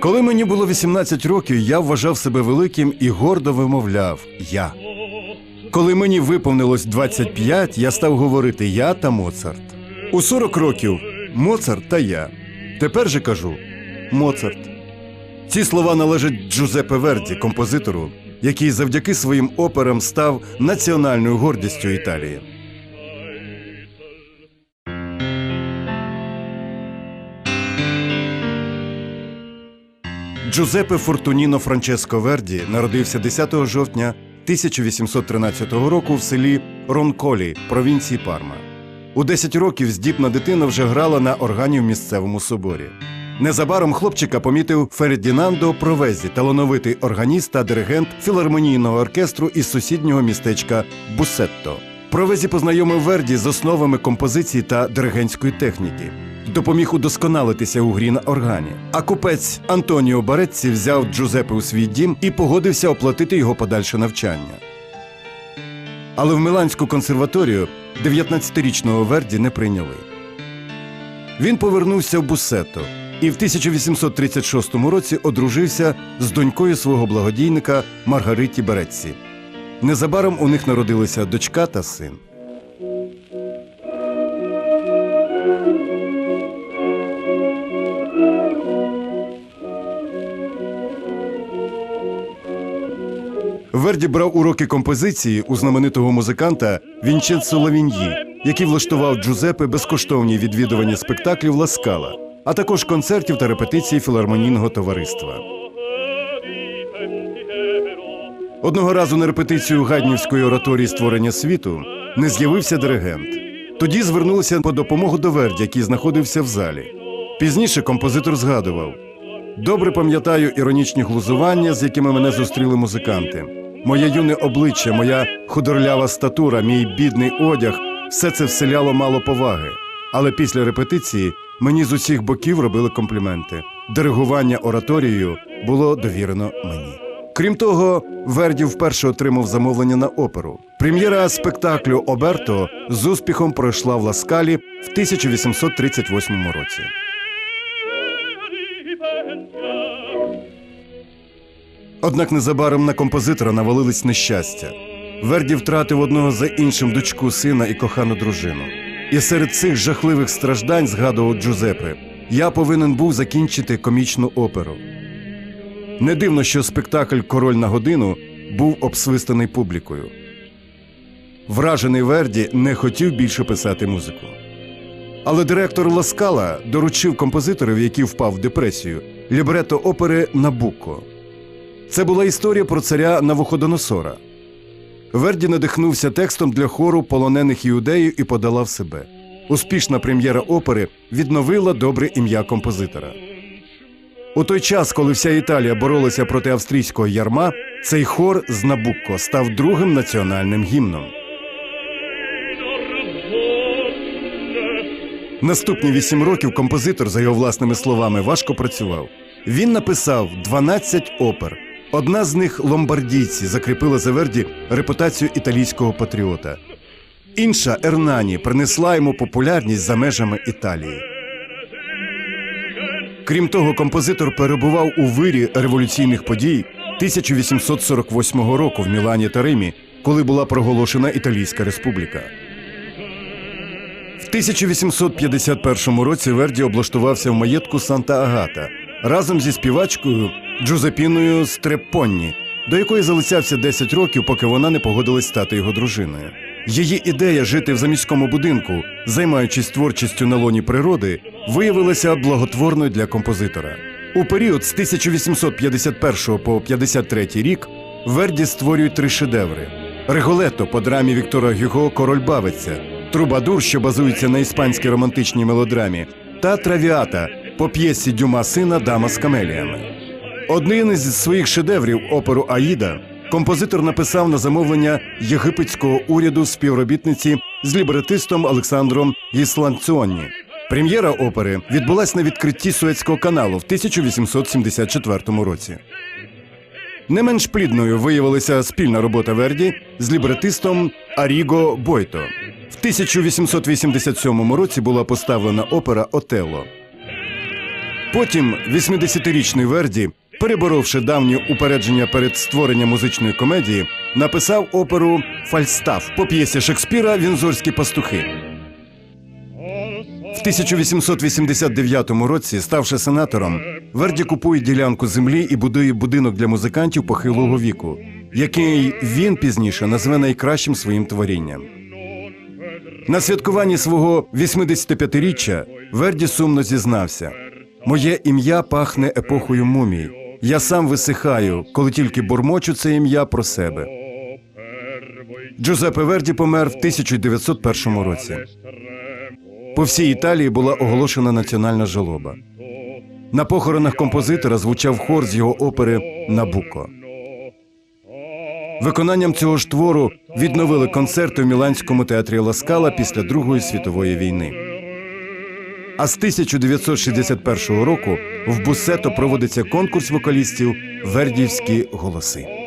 Коли мені було 18 років, я вважав себе великим і гордо вимовляв Я. Коли мені виповнилось 25, я став говорити Я та Моцарт. У 40 років Моцарт та я. Тепер же кажу Моцарт. Ці слова належать Джузеппе Верді, композитору, який завдяки своїм операм став національною гордістю Італії. Джузеппе Фортуніно Франческо Верді народився 10 жовтня 1813 року в селі Ронколі, провінції Парма. У 10 років здібна дитина вже грала на органі в місцевому соборі. Незабаром хлопчика помітив Фердінандо Провезі, талановитий органіст та диригент філармонійного оркестру із сусіднього містечка Бусетто. Провезі познайомив Верді з основами композиції та диригентської техніки. Допоміг удосконалитися у грі на органі. А купець Антоніо Барецці взяв Джузеппе у свій дім і погодився оплатити його подальше навчання. Але в Миланську консерваторію 19-річного Верді не прийняли. Він повернувся в Бусетто і в 1836 році одружився з донькою свого благодійника Маргариті Беретці. Незабаром у них народилися дочка та син. Верді брав уроки композиції у знаменитого музиканта Вінченцо Лавіньї, який влаштував Джузеппе безкоштовні відвідування спектаклів Ласкала, а також концертів та репетицій філармонійного товариства. Одного разу на репетицію Гаднівської ораторії створення світу не з'явився диригент. Тоді звернулися по допомогу до Верді, який знаходився в залі. Пізніше композитор згадував: добре пам'ятаю іронічні глузування, з якими мене зустріли музиканти. Моє юне обличчя, моя худорлява статура, мій бідний одяг все це вселяло мало поваги. Але після репетиції мені з усіх боків робили компліменти. Диригування ораторією було довірено мені. Крім того, Верді вперше отримав замовлення на оперу. Прем'єра спектаклю Оберто з успіхом пройшла в Ласкалі в 1838 році. Однак незабаром на композитора навалились нещастя. Верді втратив одного за іншим дочку сина і кохану дружину. І серед цих жахливих страждань згадував Джузеппе, я повинен був закінчити комічну оперу. Не дивно, що спектакль Король на годину був обсвистаний публікою. Вражений Верді не хотів більше писати музику. Але директор Ласкала доручив композиторові, який впав в депресію, лібрето опери Набуко. Це була історія про царя Навуходоносора. Верді надихнувся текстом для хору полонених іудеїв і подолав себе. Успішна прем'єра опери відновила добре ім'я композитора. У той час, коли вся Італія боролася проти австрійського ярма, цей хор з Набукко став другим національним гімном. Наступні вісім років композитор, за його власними словами, важко працював. Він написав 12 опер. Одна з них ломбардійці закріпила за Верді репутацію італійського патріота. Інша Ернані принесла йому популярність за межами Італії. Крім того, композитор перебував у вирі революційних подій 1848 року в Мілані та Римі, коли була проголошена Італійська республіка. В 1851 році Верді облаштувався в маєтку Санта Агата разом зі співачкою Джузепіною Стрепонні, до якої залицявся 10 років, поки вона не погодилась стати його дружиною. Її ідея жити в заміському будинку, займаючись творчістю на лоні природи, виявилася благотворною для композитора. У період з 1851 по 53 рік Верді створює три шедеври: Реголето по драмі Віктора Гюго Король бавиться, Трубадур, що базується на іспанській романтичній мелодрамі, та Травіата по п'єсі Дюма сина Дама з камеліями. Один із своїх шедеврів оперу Аїда композитор написав на замовлення єгипетського уряду співробітниці з лібретистом Олександром Гісланціоні. Прем'єра опери відбулась на відкритті Суецького каналу в 1874 році. Не менш плідною виявилася спільна робота Верді з лібретистом Аріго Бойто. В 1887 році була поставлена опера Отелло. Потім 80-річний Верді, переборовши давні упередження перед створенням музичної комедії, написав оперу Фальстаф по п'єсі Шекспіра Вінзорські пастухи. В 1889 році, ставши сенатором, Верді купує ділянку землі і будує будинок для музикантів похилого віку, який він пізніше назве найкращим своїм творінням. На святкуванні свого 85-річчя Верді сумно зізнався: Моє ім'я пахне епохою мумій. Я сам висихаю, коли тільки бурмочу це ім'я про себе. Джузеппе Верді помер в 1901 році. По всій Італії була оголошена національна жалоба. На похоронах композитора звучав хор з його опери Набуко. Виконанням цього ж твору відновили концерти в Міланському театрі Ласкала після Другої світової війни. А з 1961 року в Бусето проводиться конкурс вокалістів Вердіївські голоси.